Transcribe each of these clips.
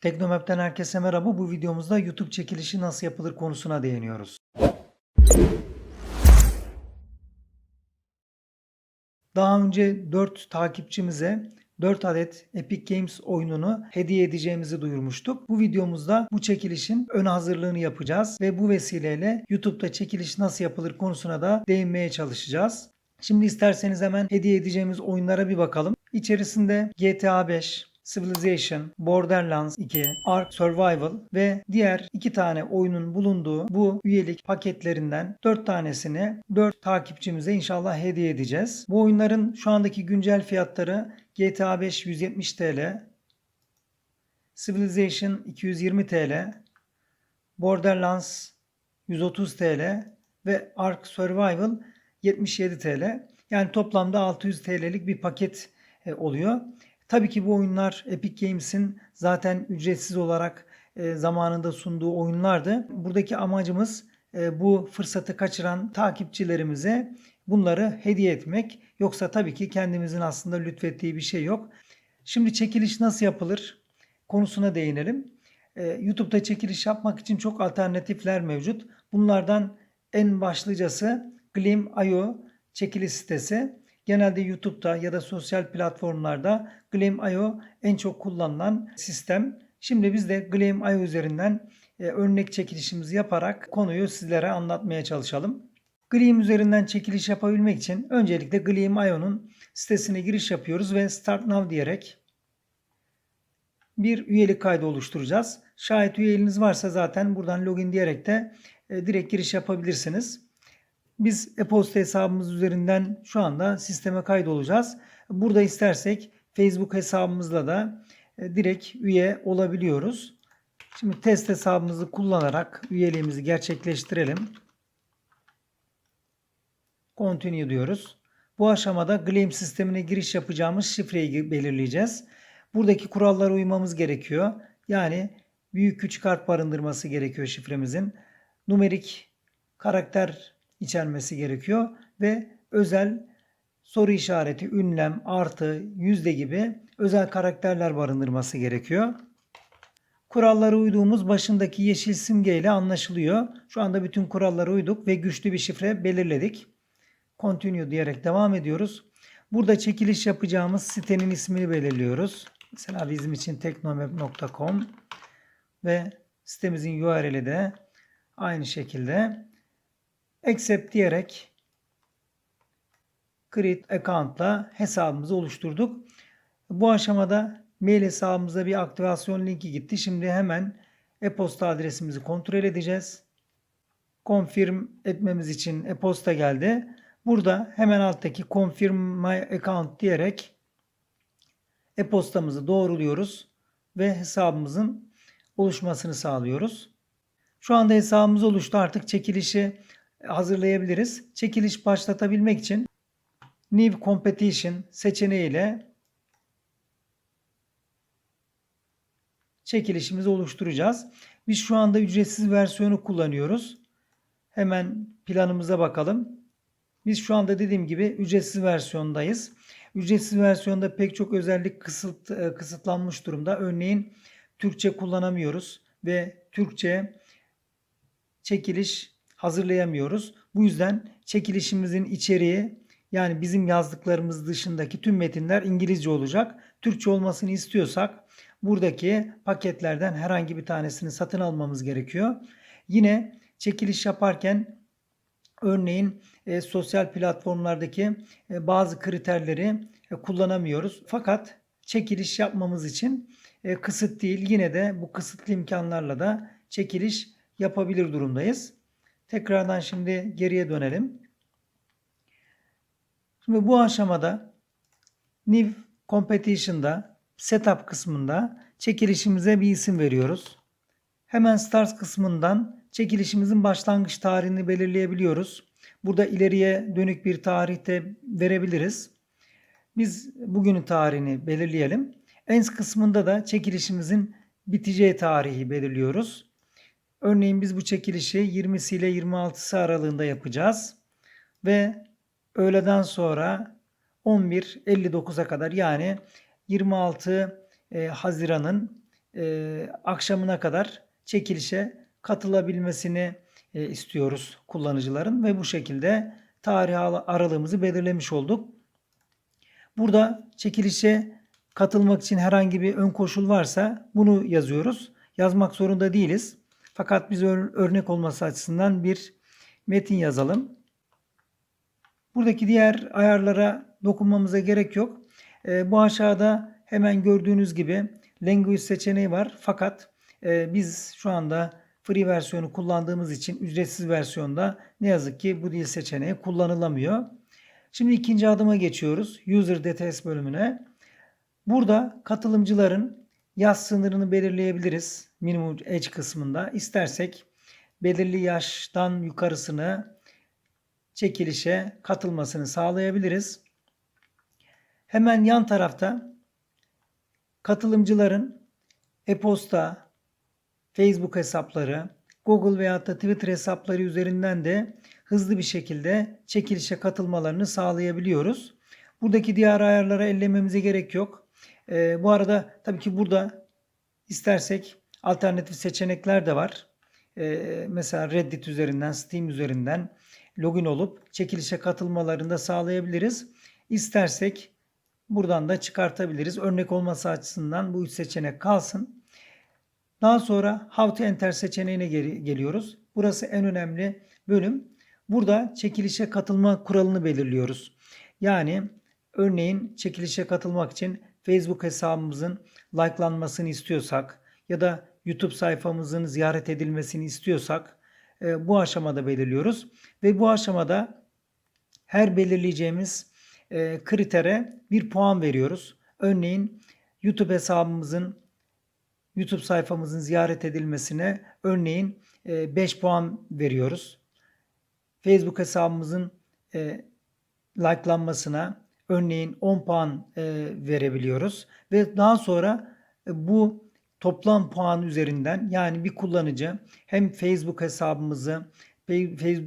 Teknomap'ten herkese merhaba. Bu videomuzda YouTube çekilişi nasıl yapılır konusuna değiniyoruz. Daha önce 4 takipçimize 4 adet Epic Games oyununu hediye edeceğimizi duyurmuştuk. Bu videomuzda bu çekilişin ön hazırlığını yapacağız ve bu vesileyle YouTube'da çekiliş nasıl yapılır konusuna da değinmeye çalışacağız. Şimdi isterseniz hemen hediye edeceğimiz oyunlara bir bakalım. İçerisinde GTA 5, Civilization, Borderlands 2, Ark Survival ve diğer iki tane oyunun bulunduğu bu üyelik paketlerinden 4 tanesini 4 takipçimize inşallah hediye edeceğiz. Bu oyunların şu andaki güncel fiyatları GTA 5 170 TL, Civilization 220 TL, Borderlands 130 TL ve Ark Survival 77 TL. Yani toplamda 600 TL'lik bir paket e, oluyor. Tabii ki bu oyunlar Epic Games'in zaten ücretsiz olarak e, zamanında sunduğu oyunlardı. Buradaki amacımız e, bu fırsatı kaçıran takipçilerimize bunları hediye etmek. Yoksa tabii ki kendimizin aslında lütfettiği bir şey yok. Şimdi çekiliş nasıl yapılır konusuna değinelim. E, YouTube'da çekiliş yapmak için çok alternatifler mevcut. Bunlardan en başlıcası Gleam.io çekiliş sitesi. Genelde YouTube'da ya da sosyal platformlarda Gleam.io en çok kullanılan sistem. Şimdi biz de Gleam.io üzerinden e, örnek çekilişimizi yaparak konuyu sizlere anlatmaya çalışalım. Gleam üzerinden çekiliş yapabilmek için öncelikle Gleam.io'nun sitesine giriş yapıyoruz ve Start Now diyerek bir üyelik kaydı oluşturacağız. Şayet üyeliğiniz varsa zaten buradan login diyerek de e, direkt giriş yapabilirsiniz. Biz e-posta hesabımız üzerinden şu anda sisteme kaydolacağız. Burada istersek Facebook hesabımızla da e, direkt üye olabiliyoruz. Şimdi test hesabımızı kullanarak üyeliğimizi gerçekleştirelim. Continue diyoruz. Bu aşamada Gleam sistemine giriş yapacağımız şifreyi belirleyeceğiz. Buradaki kurallara uymamız gerekiyor. Yani büyük küçük harf barındırması gerekiyor şifremizin. Numerik karakter içermesi gerekiyor ve özel soru işareti, ünlem, artı, yüzde gibi özel karakterler barındırması gerekiyor. Kurallara uyduğumuz başındaki yeşil simgeyle anlaşılıyor. Şu anda bütün kurallara uyduk ve güçlü bir şifre belirledik. Continue diyerek devam ediyoruz. Burada çekiliş yapacağımız sitenin ismini belirliyoruz. Mesela bizim için teknomap.com ve sitemizin URL'i de aynı şekilde accept diyerek create account'la hesabımızı oluşturduk. Bu aşamada mail hesabımıza bir aktivasyon linki gitti. Şimdi hemen e-posta adresimizi kontrol edeceğiz. Confirm etmemiz için e-posta geldi. Burada hemen alttaki confirm my account diyerek e-postamızı doğruluyoruz ve hesabımızın oluşmasını sağlıyoruz. Şu anda hesabımız oluştu. Artık çekilişi hazırlayabiliriz. Çekiliş başlatabilmek için New Competition seçeneğiyle çekilişimizi oluşturacağız. Biz şu anda ücretsiz versiyonu kullanıyoruz. Hemen planımıza bakalım. Biz şu anda dediğim gibi ücretsiz versiyondayız. Ücretsiz versiyonda pek çok özellik kısıt, e, kısıtlanmış durumda. Örneğin Türkçe kullanamıyoruz ve Türkçe çekiliş hazırlayamıyoruz. Bu yüzden çekilişimizin içeriği yani bizim yazdıklarımız dışındaki tüm metinler İngilizce olacak. Türkçe olmasını istiyorsak buradaki paketlerden herhangi bir tanesini satın almamız gerekiyor. Yine çekiliş yaparken örneğin e, sosyal platformlardaki e, bazı kriterleri e, kullanamıyoruz. Fakat çekiliş yapmamız için e, kısıt değil. Yine de bu kısıtlı imkanlarla da çekiliş yapabilir durumdayız. Tekrardan şimdi geriye dönelim. Şimdi bu aşamada New Competition'da Setup kısmında çekilişimize bir isim veriyoruz. Hemen Start kısmından çekilişimizin başlangıç tarihini belirleyebiliyoruz. Burada ileriye dönük bir tarihte verebiliriz. Biz bugünün tarihini belirleyelim. End kısmında da çekilişimizin biteceği tarihi belirliyoruz. Örneğin biz bu çekilişi 20'si ile 26'sı aralığında yapacağız. Ve öğleden sonra 11.59'a kadar yani 26 e, Haziran'ın e, akşamına kadar çekilişe katılabilmesini e, istiyoruz kullanıcıların ve bu şekilde tarih al- aralığımızı belirlemiş olduk. Burada çekilişe katılmak için herhangi bir ön koşul varsa bunu yazıyoruz. Yazmak zorunda değiliz. Fakat biz ör- örnek olması açısından bir metin yazalım. Buradaki diğer ayarlara dokunmamıza gerek yok. Ee, bu aşağıda hemen gördüğünüz gibi language seçeneği var. Fakat e, biz şu anda free versiyonu kullandığımız için ücretsiz versiyonda ne yazık ki bu dil seçeneği kullanılamıyor. Şimdi ikinci adıma geçiyoruz. User Details bölümüne. Burada katılımcıların yaş sınırını belirleyebiliriz. Minimum age kısmında. İstersek belirli yaştan yukarısını çekilişe katılmasını sağlayabiliriz. Hemen yan tarafta katılımcıların e-posta, Facebook hesapları, Google veya da Twitter hesapları üzerinden de hızlı bir şekilde çekilişe katılmalarını sağlayabiliyoruz. Buradaki diğer ayarlara ellememize gerek yok. Ee, bu arada tabii ki burada istersek alternatif seçenekler de var. Ee, mesela Reddit üzerinden, Steam üzerinden login olup çekilişe katılmalarını da sağlayabiliriz. İstersek buradan da çıkartabiliriz. Örnek olması açısından bu üç seçenek kalsın. Daha sonra How to Enter seçeneğine geri- geliyoruz. Burası en önemli bölüm. Burada çekilişe katılma kuralını belirliyoruz. Yani örneğin çekilişe katılmak için Facebook hesabımızın likelanmasını istiyorsak ya da YouTube sayfamızın ziyaret edilmesini istiyorsak e, bu aşamada belirliyoruz. Ve bu aşamada her belirleyeceğimiz e, kritere bir puan veriyoruz. Örneğin YouTube hesabımızın YouTube sayfamızın ziyaret edilmesine örneğin 5 puan veriyoruz. Facebook hesabımızın e, likelanmasına örneğin 10 puan e, verebiliyoruz ve daha sonra e, bu toplam puan üzerinden yani bir kullanıcı hem Facebook hesabımızı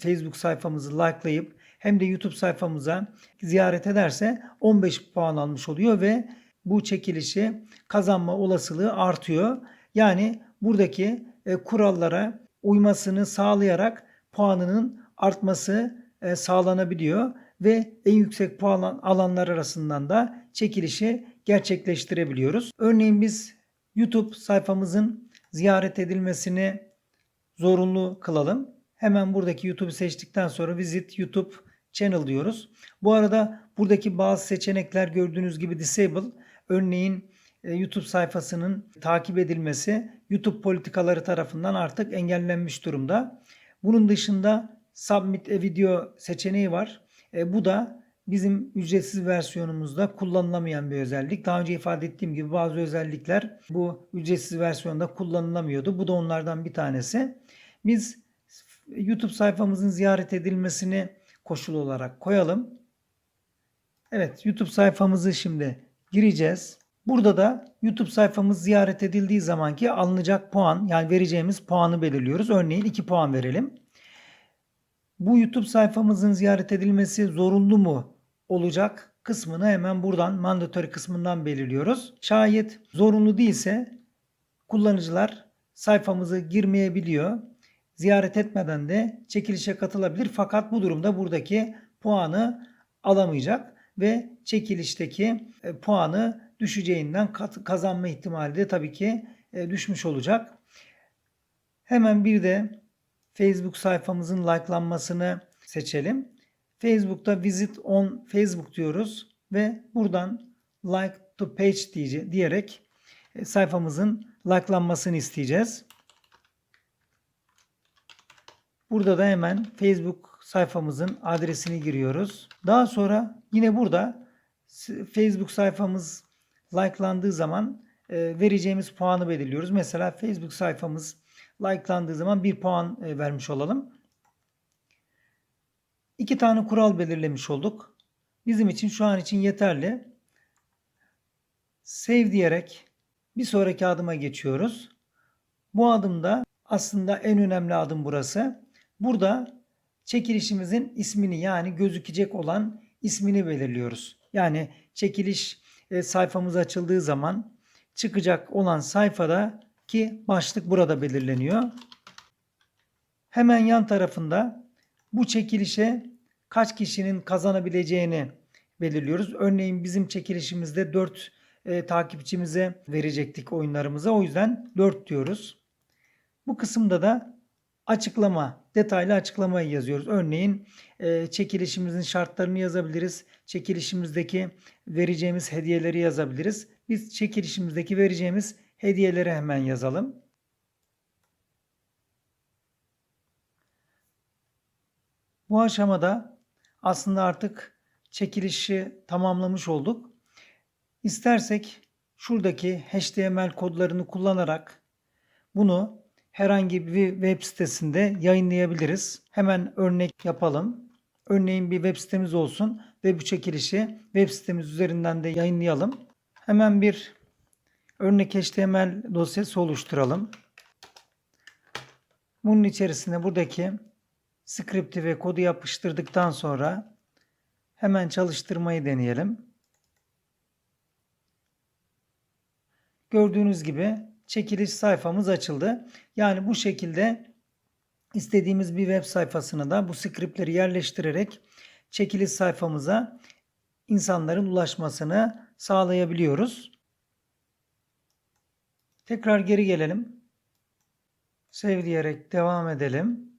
Facebook sayfamızı likelayıp hem de YouTube sayfamıza ziyaret ederse 15 puan almış oluyor ve bu çekilişi kazanma olasılığı artıyor. Yani buradaki e, kurallara uymasını sağlayarak puanının artması e, sağlanabiliyor ve en yüksek puan alanlar arasından da çekilişi gerçekleştirebiliyoruz. Örneğin biz YouTube sayfamızın ziyaret edilmesini zorunlu kılalım. Hemen buradaki YouTube'u seçtikten sonra Visit YouTube Channel diyoruz. Bu arada buradaki bazı seçenekler gördüğünüz gibi disable. Örneğin e, YouTube sayfasının takip edilmesi YouTube politikaları tarafından artık engellenmiş durumda. Bunun dışında Submit a Video seçeneği var. E, bu da bizim ücretsiz versiyonumuzda kullanılamayan bir özellik. Daha önce ifade ettiğim gibi bazı özellikler bu ücretsiz versiyonda kullanılamıyordu. Bu da onlardan bir tanesi. Biz YouTube sayfamızın ziyaret edilmesini koşul olarak koyalım. Evet YouTube sayfamızı şimdi gireceğiz. Burada da YouTube sayfamız ziyaret edildiği zamanki alınacak puan yani vereceğimiz puanı belirliyoruz. Örneğin 2 puan verelim. Bu YouTube sayfamızın ziyaret edilmesi zorunlu mu olacak kısmını hemen buradan mandatory kısmından belirliyoruz. Şayet zorunlu değilse kullanıcılar sayfamızı girmeyebiliyor. Ziyaret etmeden de çekilişe katılabilir. Fakat bu durumda buradaki puanı alamayacak ve çekilişteki e, puanı düşeceğinden kazanma ihtimali de tabii ki e, düşmüş olacak. Hemen bir de Facebook sayfamızın likelanmasını seçelim. Facebook'ta visit on Facebook diyoruz ve buradan like to page diye, diyerek e, sayfamızın likelanmasını isteyeceğiz. Burada da hemen Facebook sayfamızın adresini giriyoruz. Daha sonra yine burada Facebook sayfamız likelandığı zaman e, vereceğimiz puanı belirliyoruz. Mesela Facebook sayfamız likelandığı zaman bir puan e, vermiş olalım. İki tane kural belirlemiş olduk. Bizim için şu an için yeterli. Save diyerek bir sonraki adıma geçiyoruz. Bu adımda aslında en önemli adım burası. Burada çekilişimizin ismini yani gözükecek olan ismini belirliyoruz. Yani çekiliş e, sayfamız açıldığı zaman çıkacak olan sayfada ki başlık burada belirleniyor. Hemen yan tarafında bu çekilişe kaç kişinin kazanabileceğini belirliyoruz. Örneğin bizim çekilişimizde 4 e, takipçimize verecektik oyunlarımıza. O yüzden 4 diyoruz. Bu kısımda da açıklama, detaylı açıklamayı yazıyoruz. Örneğin e, çekilişimizin şartlarını yazabiliriz. Çekilişimizdeki vereceğimiz hediyeleri yazabiliriz. Biz çekilişimizdeki vereceğimiz hediyeleri hemen yazalım. Bu aşamada aslında artık çekilişi tamamlamış olduk. İstersek şuradaki HTML kodlarını kullanarak bunu herhangi bir web sitesinde yayınlayabiliriz. Hemen örnek yapalım. Örneğin bir web sitemiz olsun ve bu çekilişi web sitemiz üzerinden de yayınlayalım. Hemen bir örnek HTML dosyası oluşturalım. Bunun içerisine buradaki script'i ve kodu yapıştırdıktan sonra hemen çalıştırmayı deneyelim. Gördüğünüz gibi çekiliş sayfamız açıldı. Yani bu şekilde istediğimiz bir web sayfasını da bu scriptleri yerleştirerek çekiliş sayfamıza insanların ulaşmasını sağlayabiliyoruz. Tekrar geri gelelim. Save diyerek devam edelim.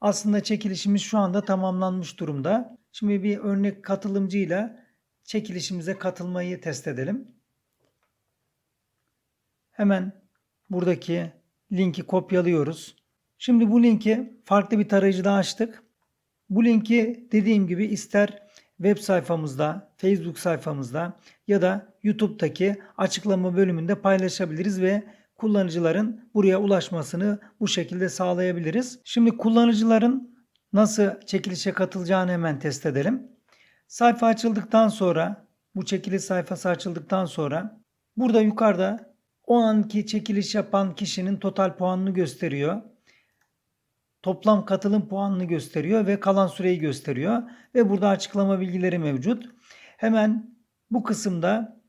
Aslında çekilişimiz şu anda tamamlanmış durumda. Şimdi bir örnek katılımcıyla çekilişimize katılmayı test edelim. Hemen buradaki linki kopyalıyoruz. Şimdi bu linki farklı bir tarayıcıda açtık. Bu linki dediğim gibi ister web sayfamızda, Facebook sayfamızda ya da YouTube'daki açıklama bölümünde paylaşabiliriz ve kullanıcıların buraya ulaşmasını bu şekilde sağlayabiliriz. Şimdi kullanıcıların nasıl çekilişe katılacağını hemen test edelim. Sayfa açıldıktan sonra, bu çekiliş sayfası açıldıktan sonra burada yukarıda o anki çekiliş yapan kişinin total puanını gösteriyor. Toplam katılım puanını gösteriyor ve kalan süreyi gösteriyor. Ve burada açıklama bilgileri mevcut. Hemen bu kısımda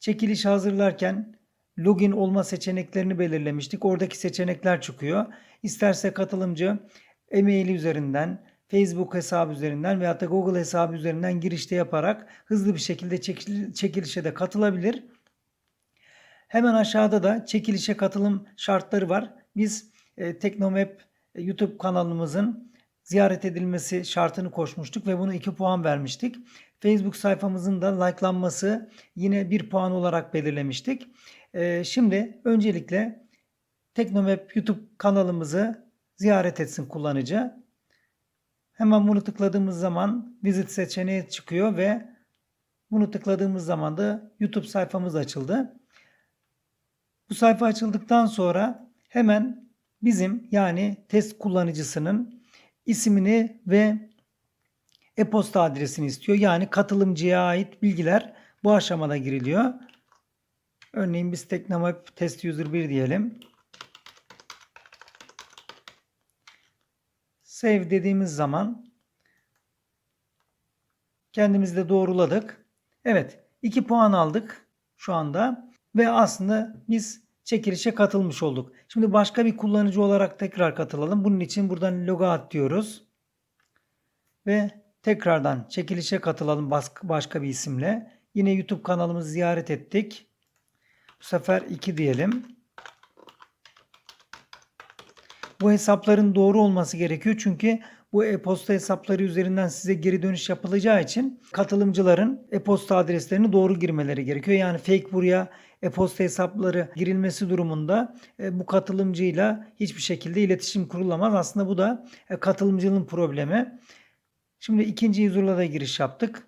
çekiliş hazırlarken login olma seçeneklerini belirlemiştik. Oradaki seçenekler çıkıyor. İsterse katılımcı e-mail üzerinden, Facebook hesabı üzerinden veya da Google hesabı üzerinden girişte yaparak hızlı bir şekilde çekilişe de katılabilir. Hemen aşağıda da çekilişe katılım şartları var. Biz e, Teknomap YouTube kanalımızın ziyaret edilmesi şartını koşmuştuk ve bunu 2 puan vermiştik. Facebook sayfamızın da likelanması yine 1 puan olarak belirlemiştik. E, şimdi öncelikle Teknomap YouTube kanalımızı ziyaret etsin kullanıcı. Hemen bunu tıkladığımız zaman visit seçeneği çıkıyor ve bunu tıkladığımız zaman da YouTube sayfamız açıldı. Bu sayfa açıldıktan sonra hemen bizim yani test kullanıcısının ismini ve e-posta adresini istiyor. Yani katılımcıya ait bilgiler bu aşamada giriliyor. Örneğin biz Teknomap Test User 1 diyelim. Save dediğimiz zaman kendimizi de doğruladık. Evet 2 puan aldık şu anda. Ve aslında biz çekilişe katılmış olduk. Şimdi başka bir kullanıcı olarak tekrar katılalım. Bunun için buradan logout diyoruz. Ve tekrardan çekilişe katılalım başka bir isimle. Yine YouTube kanalımızı ziyaret ettik. Bu sefer 2 diyelim. Bu hesapların doğru olması gerekiyor. Çünkü bu e-posta hesapları üzerinden size geri dönüş yapılacağı için katılımcıların e-posta adreslerini doğru girmeleri gerekiyor. Yani fake buraya e-posta hesapları girilmesi durumunda e, bu katılımcıyla hiçbir şekilde iletişim kurulamaz. Aslında bu da e, katılımcının problemi. Şimdi ikinci user'la da giriş yaptık.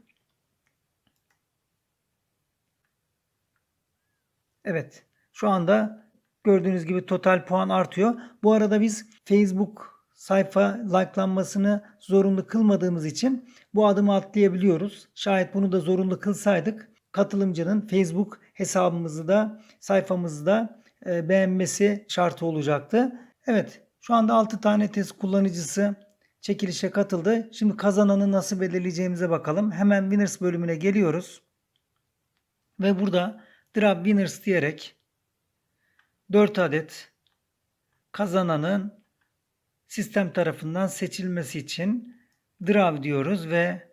Evet. Şu anda gördüğünüz gibi total puan artıyor. Bu arada biz Facebook sayfa likelanmasını zorunlu kılmadığımız için bu adımı atlayabiliyoruz. Şayet bunu da zorunlu kılsaydık katılımcının Facebook hesabımızı da sayfamızı da e, beğenmesi şartı olacaktı. Evet şu anda 6 tane test kullanıcısı çekilişe katıldı. Şimdi kazananı nasıl belirleyeceğimize bakalım. Hemen Winners bölümüne geliyoruz. Ve burada Draw Winners diyerek 4 adet kazananın sistem tarafından seçilmesi için Draw diyoruz ve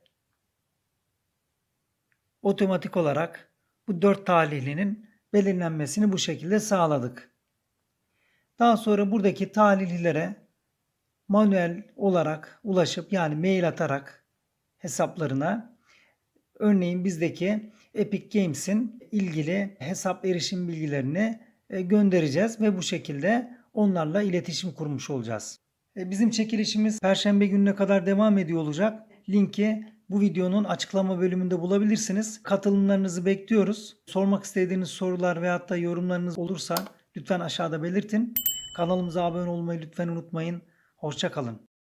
otomatik olarak bu 4 talihlinin belirlenmesini bu şekilde sağladık. Daha sonra buradaki talihlilere manuel olarak ulaşıp yani mail atarak hesaplarına örneğin bizdeki Epic Games'in ilgili hesap erişim bilgilerini e, göndereceğiz ve bu şekilde onlarla iletişim kurmuş olacağız. E, Bizim çekilişimiz Perşembe gününe kadar devam ediyor olacak. Linki bu videonun açıklama bölümünde bulabilirsiniz. Katılımlarınızı bekliyoruz. Sormak istediğiniz sorular veyahut da yorumlarınız olursa lütfen aşağıda belirtin. Kanalımıza abone olmayı lütfen unutmayın. Hoşça kalın.